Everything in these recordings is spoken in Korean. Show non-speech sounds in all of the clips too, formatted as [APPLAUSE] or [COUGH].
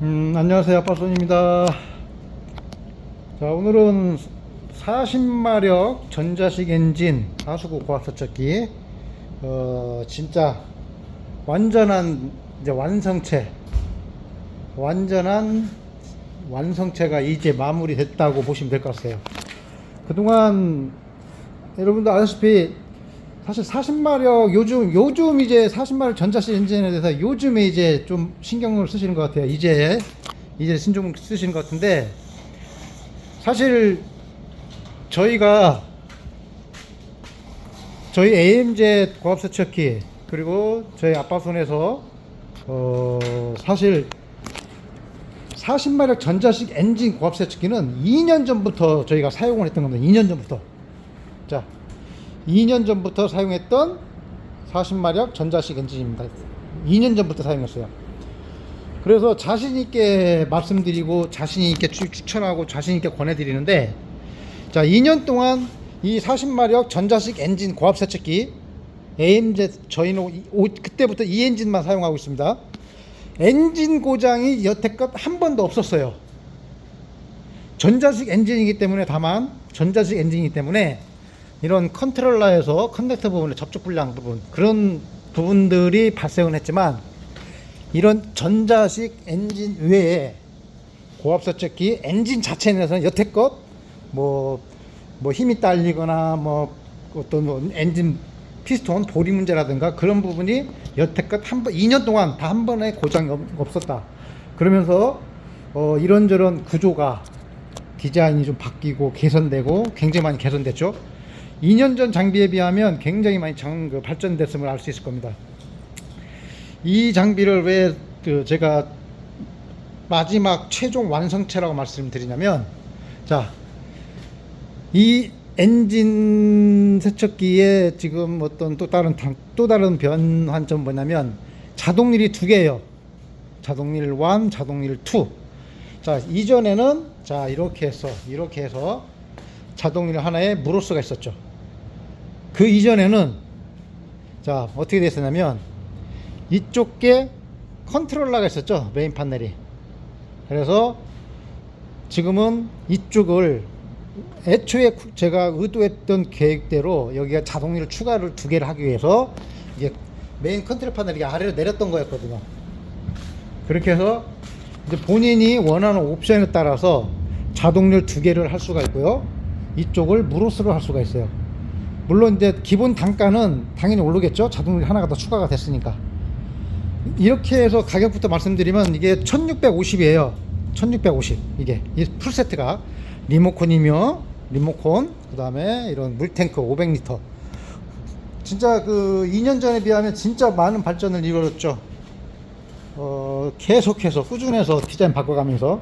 음, 안녕하세요. 아빠손입니다. 자, 오늘은 40마력 전자식 엔진 하수구 고압세척기, 어, 진짜 완전한 이제 완성체, 완전한 완성체가 이제 마무리 됐다고 보시면 될 것 같아요. 그동안 여러분도 아시다시피 사실 40마력 요즘 요즘 이제 40마력 전자식 엔진에 대해서 요즘에 이제 좀 신경을 쓰시는 것 같아요. 이제 이제 신경 쓰시는 것 같은데 사실 저희가 저희 AMZ 고압세 척기 그리고 저희 아빠 손에서 어 사실 40마력 전자식 엔진 고압 세척기는 2년 전부터 저희가 사용을 했던 겁니다. 2년 전부터. 자, 2년 전부터 사용했던 40마력 전자식 엔진입니다. 2년 전부터 사용했어요. 그래서 자신 있게 말씀드리고 자신 있게 추- 추천하고 자신 있게 권해드리는데 자 2년 동안 이 40마력 전자식 엔진 고압 세척기 AMZ 저희는 이- 오- 그때부터 이 엔진만 사용하고 있습니다. 엔진 고장이 여태껏 한 번도 없었어요. 전자식 엔진이기 때문에 다만 전자식 엔진이기 때문에 이런 컨트롤러에서 커넥터 부분의 접촉 불량 부분 그런 부분들이 발생은 했지만 이런 전자식 엔진 외에 고압 세척기 엔진 자체 내에서는 여태껏 뭐, 뭐 힘이 딸리거나 뭐 어떤 뭐 엔진 피스톤 보리 문제라든가 그런 부분이 여태껏 한 번, 2년 동안 다 한 번의 고장이 없- 없었다. 그러면서 어, 이런저런 구조가 디자인이 좀 바뀌고 개선되고 굉장히 많이 개선됐죠. 2년 전 장비에 비하면 굉장히 많이 장, 그 발전됐음을 알 수 있을 겁니다. 이 장비를 왜 그 제가 마지막 최종 완성체라고 말씀드리냐면 자, 이 엔진 세척기에 지금 어떤 또 다른 단- 또 다른 변환점 뭐냐면 자동릴이 두 개예요. 자동릴 1, 자동릴 2. 자, 이전에는 자, 이렇게 해서 이렇게 해서 자동릴 하나에 무로스가 있었죠. 그 이전에는 자, 어떻게 됐었냐면 이쪽 게 컨트롤러가 있었죠. 메인 판넬이. 그래서 지금은 이쪽을 애초에 쿠- 제가 의도했던 계획대로 여기가 자동리를 추가를 두 개를 하기 위해서 이게 메인 컨트롤 판넬이 아래로 내렸던 거였거든요. 그렇게 해서 이제 본인이 원하는 옵션에 따라서 자동률 두 개를 할 수가 있고요. 이쪽을 무로스로 할 수가 있어요. 물론 이제 기본 단가는 당연히 오르겠죠. 자동률 하나가 더 추가가 됐으니까. 이렇게 해서 가격부터 말씀드리면 이게 1650이에요. 1650 이게 이 풀세트가 리모컨이며 리모컨 그다음에 이런 물탱크 500리터 진짜 그 2년 전에 비하면 진짜 많은 발전을 이루었죠. 어, 계속해서 꾸준해서 디자인 바꿔가면서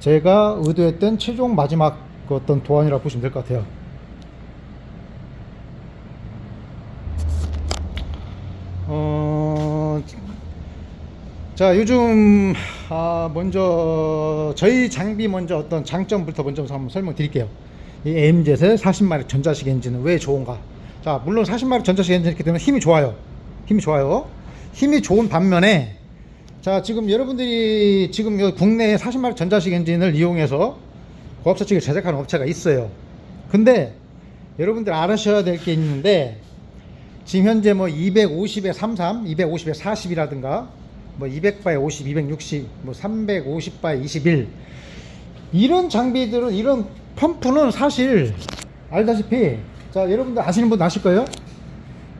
제가 의도했던 최종 마지막 그 어떤 도안이라고 보시면 될 것 같아요. 자 요즘 아 먼저 저희 장비 먼저 어떤 장점부터 먼저 한번 설명드릴게요. 이 AMZ의 40마력 전자식 엔진은 왜 좋은가? 자 물론 40마력 전자식 엔진이기 때문에 힘이 좋아요. 힘이 좋아요. 힘이 좋은 반면에 자 지금 여러분들이 지금 국내에 40마력 전자식 엔진을 이용해서 고압세척기를 제작하는 업체가 있어요. 근데 여러분들 알아셔야 될 게 있는데 지금 현재 뭐 250에 33, 250에 40이라든가 뭐 200바에 50, 260, 뭐 350바에 21 이런 장비들은 이런 펌프는 사실 알다시피 자 여러분들 아시는 분 아실 거예요.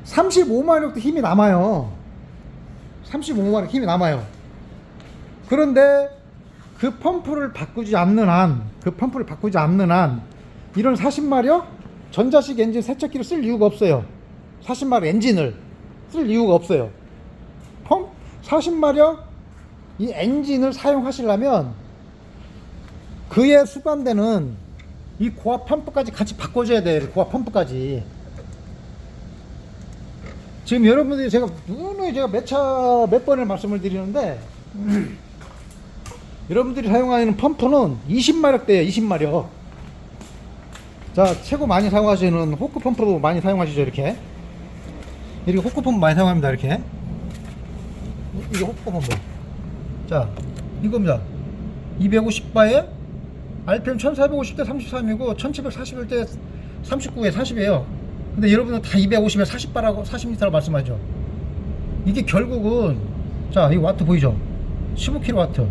35마력도 힘이 남아요. 35마력 힘이 남아요. 그런데 그 펌프를 바꾸지 않는 한, 그 펌프를 바꾸지 않는 한 이런 40마력 전자식 엔진 세척기를 쓸 이유가 없어요. 40마력 엔진을 쓸 이유가 없어요. 펌 40마력 이 엔진을 사용하시려면 그에 수반되는 이 고압 펌프까지 같이 바꿔줘야 돼요. 고압 펌프까지. 지금 여러분들이 제가 누누이 제가 몇 차 몇 번을 말씀을 드리는데 여러분들이 사용하는 펌프는 20마력대예요. 20마력. 자 최고 많이 사용하시는 호크 펌프로 많이 사용하시죠 이렇게 이렇게 호크 펌프 많이 사용합니다 이렇게 이게 호크 펌프 자 이겁니다. 250바에 RPM 1450대 33이고 1741대 39에 40이에요. 근데 여러분은 다 250에 40바라고 40m라고 말씀하죠. 이게 결국은 자, 이 와트 보이죠? 15kW.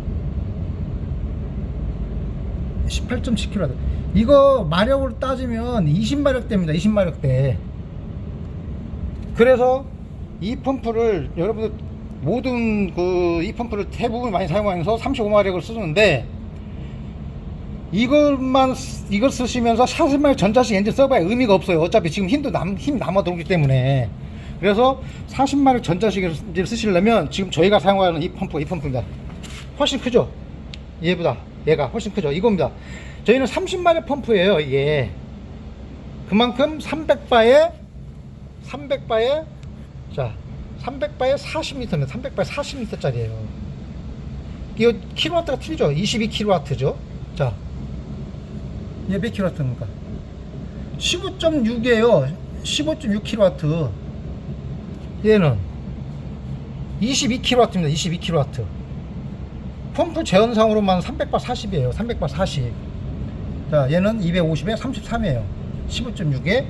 18.7kW. 이거 마력으로 따지면 20마력대입니다. 20마력대. 그래서 이 펌프를 여러분들 모든 그 이 펌프를 대부분 많이 사용하면서 35마력을 쓰는데 이것만 쓰- 이걸 쓰시면서 40마력 전자식 엔진 써봐야 의미가 없어요. 어차피 지금 힘도 남, 힘 남아 돌기 때문에 그래서 40마력 전자식 엔진 쓰시려면 지금 저희가 사용하는 이 펌프 이 펌프입니다. 훨씬 크죠? 얘보다 얘가 훨씬 크죠? 이겁니다. 저희는 30마력 펌프예요. 이게 그만큼 300바에 300바에 자 300바에 40m면 300바에 40m짜리예요. 이거 킬로와트가 틀리죠? 22킬로와트죠? 자, 얘 몇 킬로와트입니까? 15.6이에요. 15.6 킬로와트. 얘는 22 킬로와트입니다. 22 킬로와트. 펌프 제원상으로만 300바 40이에요. 300바 40. 자, 얘는 250에 33이에요. 15.6에.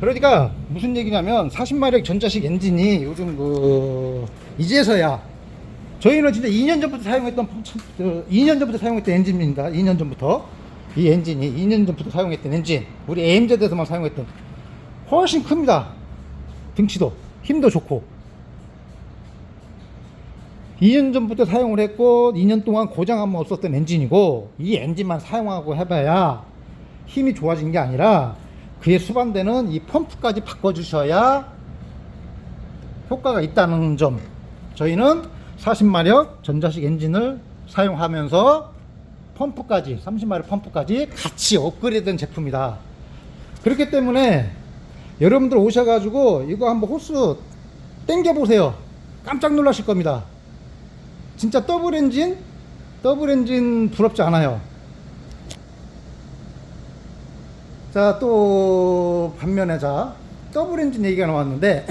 그러니까 무슨 얘기냐면 40마력 전자식 엔진이 요즘 그 이제서야 저희는 진짜 2년 전부터 사용했던 펌- 참- 그 2년 전부터 사용했던 엔진입니다. 2년 전부터. 이 엔진이 2년 전부터 사용했던 엔진. 우리 AMZ에서만 사용했던. 훨씬 큽니다. 등치도. 힘도 좋고. 2년 전부터 사용을 했고 2년 동안 고장 한번 없었던 엔진이고 이 엔진만 사용하고 해봐야 힘이 좋아진 게 아니라 그에 수반되는 이 펌프까지 바꿔주셔야 효과가 있다는 점. 저희는 40마력 전자식 엔진을 사용하면서 펌프까지 30마력 펌프까지 같이 업그레이드된 제품이다. 그렇기 때문에 여러분들 오셔가지고 이거 한번 호스 땡겨 보세요. 깜짝 놀라실 겁니다. 진짜 더블 엔진? 더블 엔진 부럽지 않아요 자 또 반면에 자 더블 엔진 얘기가 나왔는데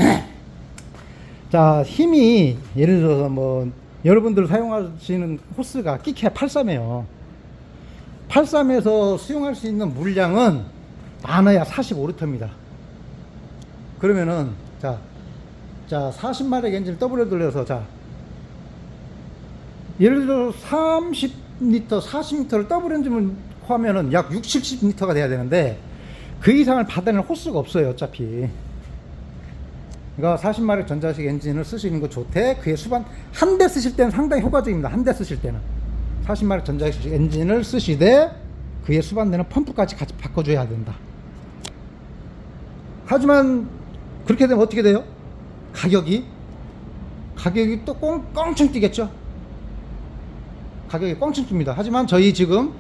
[CLEARS THROAT] 자 힘이 예를 들어서 뭐 여러분들 사용하시는 호스가 끼케 83이에요. 83에서 수용할 수 있는 물량은 많아야 45리터입니다. 그러면은 자, 자 40마력 엔진을 더블에 돌려서 자 예를 들어 30리터 40리터를 더블 엔진을 하면은 약 60, 70리터가 돼야 되는데 그 이상을 받아낼 호스가 없어요 어차피 그러니까 40마력 전자식 엔진을 쓰시는 거 좋대. 그의 수반 한 대 쓰실 때는 상당히 효과적입니다. 한 대 쓰실 때는 40마력 전자식 엔진을 쓰시되 그의 수반되는 펌프까지 같이 바꿔줘야 된다. 하지만 그렇게 되면 어떻게 돼요? 가격이 가격이 또 꽁, 껑충 뛰겠죠. 가격이 껑충 뜹니다. 하지만 저희 지금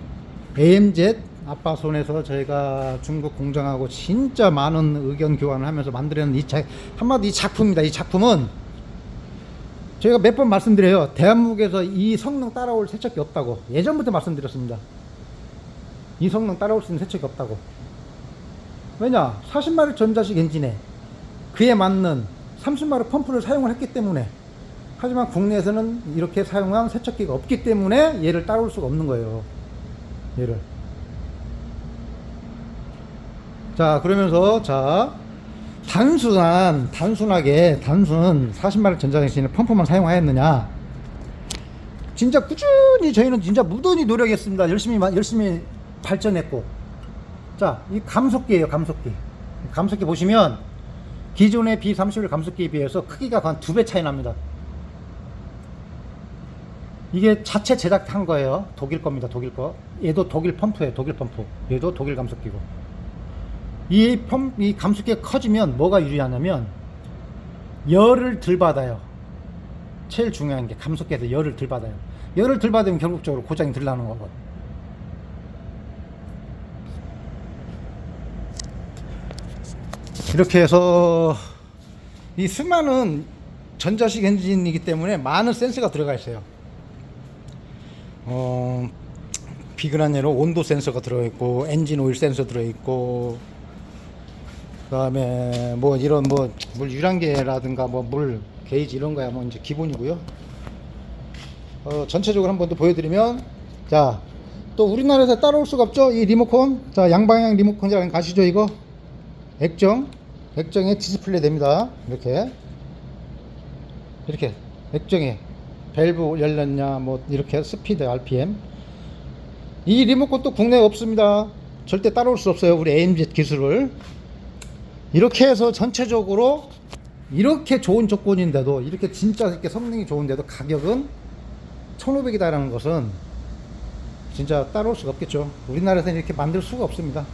AMZ 아빠 손에서 저희가 중국 공장하고 진짜 많은 의견 교환을 하면서 만들어낸 이 작, 한마디 이 작품입니다. 이 작품은 저희가 몇 번 말씀드려요. 대한민국에서 이 성능 따라올 세척기 없다고. 예전부터 말씀드렸습니다. 이 성능 따라올 수 있는 세척기 없다고. 왜냐? 40마력 전자식 엔진에 그에 맞는 30마력 펌프를 사용을 했기 때문에 하지만 국내에서는 이렇게 사용한 세척기가 없기 때문에 얘를 따라올 수가 없는 거예요. 얘를. 자, 그러면서 자, 단순한 단순하게 단순 40마력 전자장신을 펌프만 사용하였느냐? 진짜 꾸준히 저희는 진짜 무던히 노력했습니다. 열심히 마- 열심히 발전했고. 자, 이 감속기예요, 감속기. 감속기 보시면 기존의 B31 감속기에 비해서 크기가 한 두 배 차이 납니다. 이게 자체 제작한 거예요. 독일 겁니다. 독일 거. 얘도 독일 펌프예요. 독일 펌프. 얘도 독일 감속기고. 이 펌, 이 감속기가 커지면 뭐가 유리하냐면 열을 덜 받아요. 제일 중요한 게 감속기에서 열을 덜 받아요. 열을 덜 받으면 결국적으로 고장이 덜 나는 거거든. 이렇게 해서 이 수많은 전자식 엔진이기 때문에 많은 센서가 들어가 있어요. 어, 비근한 예로 온도 센서가 들어있고 엔진 오일 센서 들어있고 그다음에 뭐 이런 뭐 물 유량계라든가 뭐 물 게이지 이런 거야 뭐 이제 기본이고요. 어, 전체적으로 한번 더 보여드리면 자 또 우리나라에서 따라올 수가 없죠? 이 리모컨. 자 양방향 리모컨이라는 거 아시죠 이거? 액정 액정에 디스플레이 됩니다. 이렇게. 이렇게. 액정에 밸브 열렸냐 뭐 이렇게 스피드 RPM 이 리모컨 또 국내에 없습니다. 절대 따라올 수 없어요 우리 AMZ 기술을 이렇게 해서 전체적으로 이렇게 좋은 조건인데도 이렇게 진짜 이렇게 성능이 좋은데도 가격은 1500이다라는 것은 진짜 따라올 수가 없겠죠. 우리나라에서는 이렇게 만들 수가 없습니다.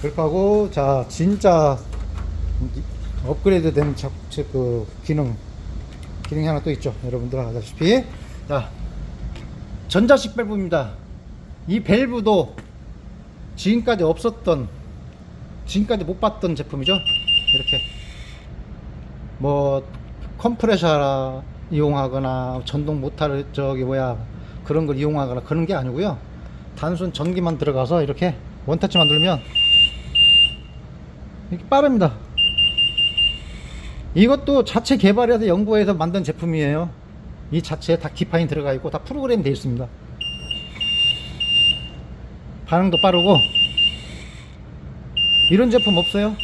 그렇게 하고 자 진짜 업그레이드 된 자, 저, 그 기능 기능이 하나 또 있죠. 여러분들 아시다시피. 자 전자식 밸브입니다. 이 밸브도 지금까지 없었던 지금까지 못 봤던 제품이죠? 이렇게 뭐 컴프레셔 이용하거나 전동 모터를 저기 뭐야 그런 걸 이용하거나 그런 게 아니고요. 단순 전기만 들어가서 이렇게 원터치만 누르면 이렇게 빠릅니다. 이것도 자체 개발해서 연구해서 만든 제품이에요. 이 자체에 다 기판이 들어가 있고 다 프로그램 되어 있습니다. 반응도 빠르고 이런 제품 없어요?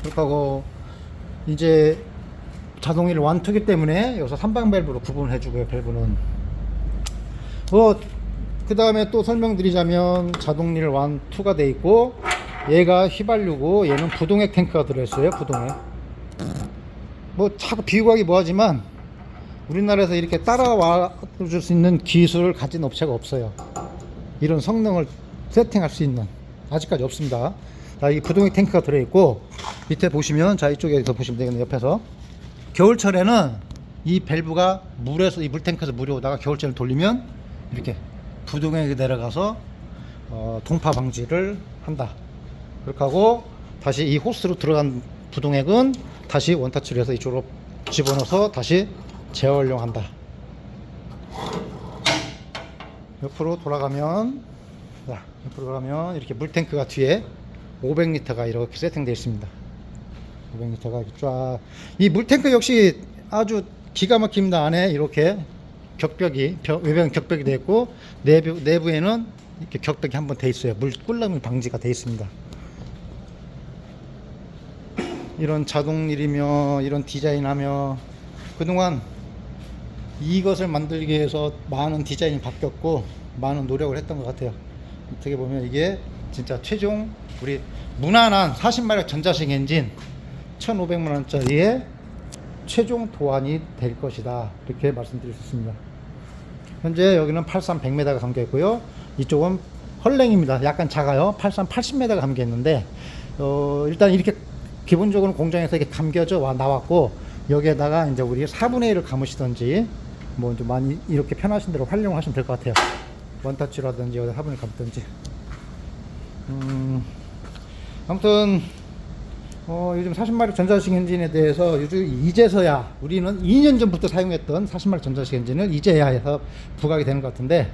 그렇게 하고 이제 자동일 완투기 때문에 여기서 삼방 밸브로 구분을 해주고요 밸브는. 뭐그 다음에 또 설명드리자면 자동일 완투가 돼 있고 얘가 휘발유고 얘는 부동액 탱크가 들어있어요 부동액. 뭐 자꾸 비교하기 뭐하지만 우리나라에서 이렇게 따라와 줄 수 있는 기술을 가진 업체가 없어요. 이런 성능을 세팅할 수 있는 아직까지 없습니다. 자, 이 부동액 탱크가 들어있고 밑에 보시면 자 이쪽에서 보시면 되겠네요 옆에서. 겨울철에는 이 밸브가 물에서 이 물탱크에서 물이 오다가 겨울철에 돌리면 이렇게 부동액이 내려가서 어, 동파 방지를 한다. 그렇게 하고 다시 이 호스로 들어간 부동액은 다시 원터치를 해서 이쪽으로 집어넣어서 다시 재활용한다. 옆으로 돌아가면 자, 옆으로 돌아가면 이렇게 물탱크가 뒤에 500리터가 이렇게 세팅되어 있습니다 500리터가 이렇게 쫙. 이 물탱크 역시 아주 기가 막힙니다. 안에 이렇게 격벽이, 벽- 외벽 격벽이 되어 있고, 내부, 내부에는 이렇게 격벽이 한번 돼 있어요. 물 꿀러미 방지가 돼 있습니다. 이런 자동일이며, 이런 디자인하며, 그동안 이것을 만들기 위해서 많은 디자인이 바뀌었고, 많은 노력을 했던 것 같아요. 어떻게 보면 이게 진짜 최종 우리 무난한 40마력 전자식 엔진 1,500만 원짜리의 최종 도안이 될 것이다. 이렇게 말씀드릴 수 있습니다. 현재 여기는 83 100m가 감겨 있고요. 이쪽은 헐랭입니다. 약간 작아요. 83 80m가 감겨 있는데 어, 일단 이렇게 기본적으로 공장에서 이렇게 감겨져 와 나왔고 여기에다가 이제 우리 4분의 1을 감으시든지 뭐좀 많이 이렇게 편하신 대로 활용하시면 될 것 같아요. 원터치라든지 4분의 1 감든지. 음, 아무튼 어, 요즘 40마력 전자식 엔진에 대해서 요즘 이제서야 우리는 2년 전부터 사용했던 40마력 전자식 엔진을 이제야 해서 부각이 되는 것 같은데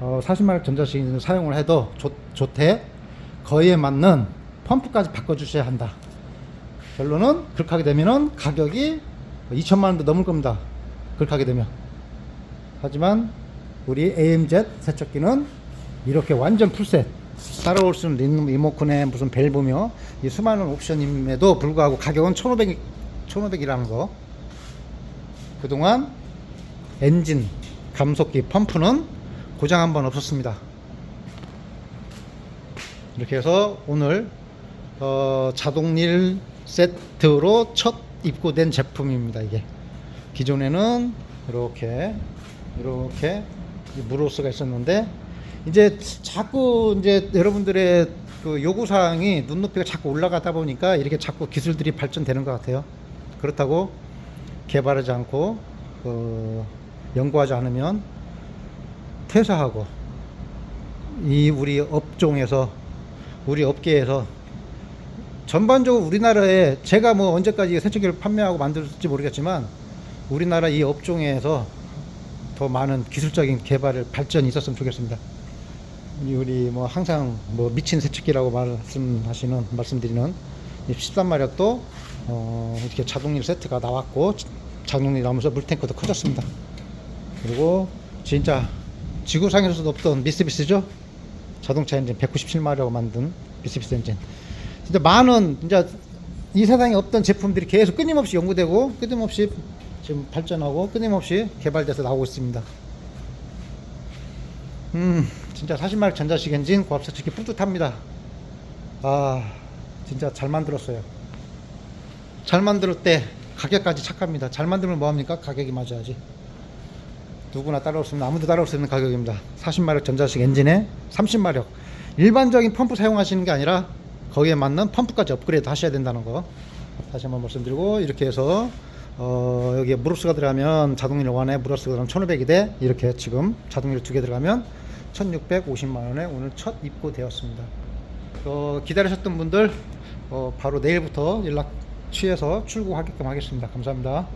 어, 40마력 전자식 엔진을 사용을 해도 좋, 좋대 거기에 맞는 펌프까지 바꿔주셔야 한다. 결론은 그렇게 하게 되면은 가격이 2천만 원도 넘을 겁니다. 그렇게 하게 되면. 하지만 우리 AMZ 세척기는 이렇게 완전 풀셋. 따라올 수 있는 리모컨에 무슨 밸브며 이 수많은 옵션임에도 불구하고 가격은 1500, 1500이라는 거. 그동안 엔진 감속기 펌프는 고장 한 번 없었습니다. 이렇게 해서 오늘 어, 자동일 세트로 첫 입고된 제품입니다 이게. 기존에는 이렇게 이렇게 무로스가 있었는데 이제 자꾸 이제 여러분들의 그 요구 사항이 눈높이가 자꾸 올라가다 보니까 이렇게 자꾸 기술들이 발전되는 것 같아요. 그렇다고 개발하지 않고 그 연구하지 않으면 퇴사하고 이 우리 업종에서 우리 업계에서 전반적으로 우리나라에 제가 뭐 언제까지 세척기를 판매하고 만들지 모르겠지만 우리나라 이 업종에서 더 많은 기술적인 개발을 발전이 있었으면 좋겠습니다. 우리 뭐 항상 뭐 미친 세척기라고 말씀하시는 말씀드리는 13마력도 어 이렇게 자동일 세트가 나왔고 작용이 나오면서 물탱크도 커졌습니다. 그리고 진짜 지구상에서도 없던 미쓰비시죠? 자동차 엔진 197마력을 만든 미쓰비시 엔진. 진짜 많은 진짜 이 세상에 없던 제품들이 계속 끊임없이 연구되고 끊임없이 지금 발전하고 끊임없이 개발돼서 나오고 있습니다. 음, 진짜 40마력 전자식 엔진 고압차 측기 뿌듯합니다. 아, 진짜 잘 만들었어요. 잘 만들 때 가격까지 착합니다. 잘 만들면 뭐합니까? 가격이 맞아야지. 누구나 따라올 수 있는 아무도 따라올 수 있는 가격입니다. 40마력 전자식 엔진에 30마력. 일반적인 펌프 사용하시는 게 아니라 거기에 맞는 펌프까지 업그레이드 하셔야 된다는 거 다시 한번 말씀드리고 이렇게 해서 어, 여기에 무릎수가 들어가면 자동일 원에 무릎수가 들어가면 1500이 돼 이렇게 지금 자동일 두 개 들어가면 1650만 원에 오늘 첫 입고되었습니다. 어, 기다리셨던 분들 어, 바로 내일부터 연락 취해서 출고하게끔 하겠습니다. 감사합니다.